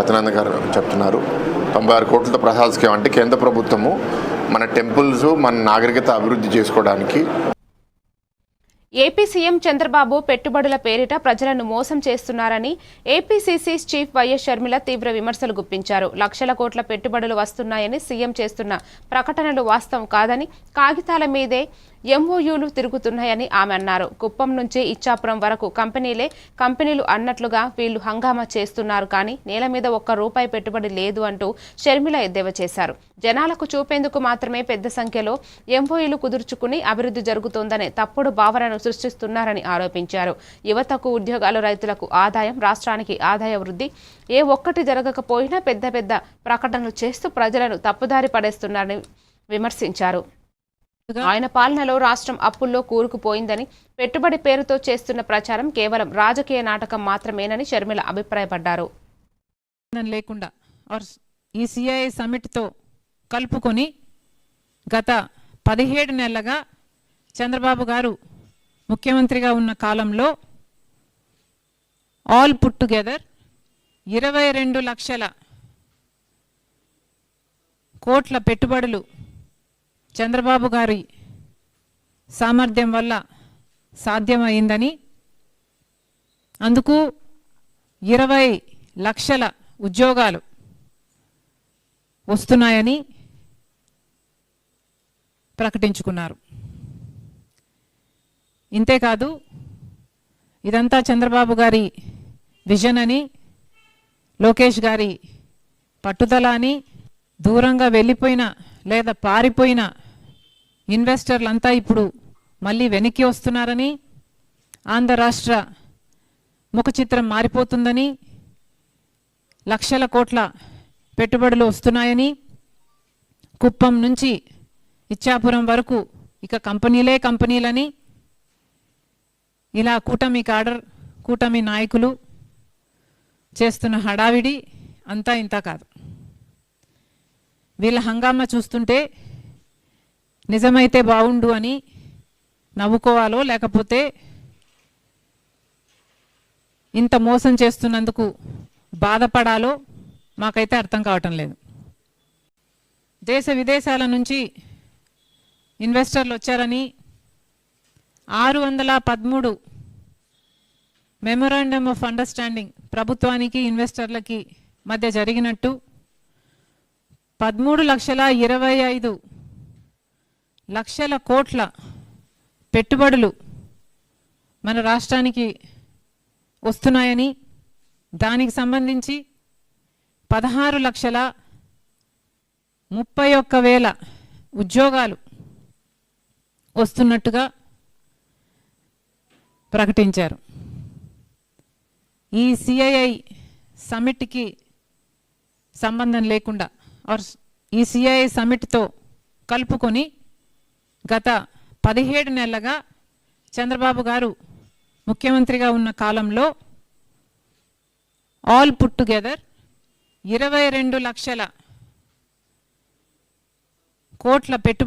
సత్యనారాయణ గారు చెప్తున్నారు. తొంభై ఆరు కోట్లతో ప్రసాద్ స్కీమ్ అంటే కేంద్ర ప్రభుత్వము మన టెంపుల్స్ మన నాగరికత అభివృద్ధి చేసుకోవడానికి. ఏపీ సీఎం చంద్రబాబు పెట్టుబడుల పేరిట ప్రజలను మోసం చేస్తున్నారని ఏపీసీసీ చీఫ్ వైఎస్ షర్మిల తీవ్ర విమర్శలు గుప్పించారు. లక్షల కోట్ల పెట్టుబడులు వస్తున్నాయని సీఎం చేస్తున్న ప్రకటనలు వాస్తవం కాదని కాగితాల మీదే ఎంఓయూలు తిరుగుతున్నాయని ఆమె అన్నారు. కుప్పం నుంచి ఇచ్చాపురం వరకు కంపెనీలే కంపెనీలు అన్నట్లుగా వీళ్ళు హంగామా చేస్తున్నారు కానీ నేల మీద ఒక్క రూపాయి పెట్టుబడి లేదు అంటూ షర్మిల ఎద్దేవా చేశారు. జనాలకు చూపేందుకు మాత్రమే పెద్ద సంఖ్యలో ఎంఓయూలు కుదుర్చుకుని అభివృద్ధి జరుగుతోందనే తప్పుడు భావనను సృష్టిస్తున్నారని ఆరోపించారు. యువతకు ఉద్యోగాలు రైతులకు ఆదాయం రాష్ట్రానికి ఆదాయ వృద్ధి ఏ ఒక్కటి జరగకపోయినా పెద్ద పెద్ద ప్రకటనలు చేస్తూ ప్రజలను తప్పుదారి పడేస్తున్నారని విమర్శించారు. ఆయన పాలనలో రాష్ట్రం అప్పుల్లో కూరుకుపోయిందని పెట్టుబడి పేరుతో చేస్తున్న ప్రచారం కేవలం రాజకీయ నాటకం మాత్రమేనని షర్మిల అభిప్రాయపడ్డారు. లేకుండా ఈ సిఐఏ సమిట్తో కలుపుకొని గత పదిహేడు నెలలుగా చంద్రబాబు గారు ముఖ్యమంత్రిగా ఉన్న కాలంలో ఆల్ పుట్ టుగెదర్ ఇరవై రెండు లక్షల కోట్ల పెట్టుబడులు చంద్రబాబు గారి సామర్థ్యం వల్ల సాధ్యమైందని అందుకు ఇరవై లక్షల ఉద్యోగాలు వస్తున్నాయని ప్రకటించుకున్నారు. ఇంతేకాదు ఇదంతా చంద్రబాబు గారి విజన్ అని లోకేష్ గారి పట్టుదల అని దూరంగా వెళ్ళిపోయిన లేదా పారిపోయిన ఇన్వెస్టర్లంతా ఇప్పుడు మళ్ళీ వెనక్కి వస్తున్నారని ఆంధ్ర రాష్ట్ర ముఖ చిత్రం మారిపోతుందని లక్షల కోట్ల పెట్టుబడులు వస్తున్నాయని కుప్పం నుంచి ఇచ్చాపురం వరకు ఇక కంపెనీలే కంపెనీలని ఇలా కూటమి కాడర్ కూటమి నాయకులు చేస్తున్న హడావిడి అంతా ఇంత కాదు. వీళ్ళ హంగామా చూస్తుంటే నిజమైతే బాగుండు అని నవ్వుకోవాలో లేకపోతే ఇంత మోసం చేస్తున్నందుకు బాధపడాలో మాకైతే అర్థం కావటం లేదు. దేశ విదేశాల నుంచి ఇన్వెస్టర్లు వచ్చారని ఆరు వందల పదమూడు మెమొరాండమ్ ఆఫ్ అండర్స్టాండింగ్ ప్రభుత్వానికి ఇన్వెస్టర్లకి మధ్య జరిగినట్టు పదమూడు లక్షల ఇరవై ఐదు లక్షల కోట్ల పెట్టుబడులు మన రాష్ట్రానికి వస్తున్నాయని దానికి సంబంధించి పదహారు లక్షల ముప్పై ఒక్క వేల ఉద్యోగాలు వస్తున్నట్టుగా ప్రకటించారు. ఈ సిఐఐ సమ్మిట్కి సంబంధం లేకుండా ఆర్ ఈ సిఐ సమిట్తో కలుపుకొని గత పదిహేడు నెలలుగా చంద్రబాబు గారు ముఖ్యమంత్రిగా ఉన్న కాలంలో ఆల్ పుట్ టుగెదర్ ఇరవై రెండు లక్షల కోట్ల పెట్టుబడి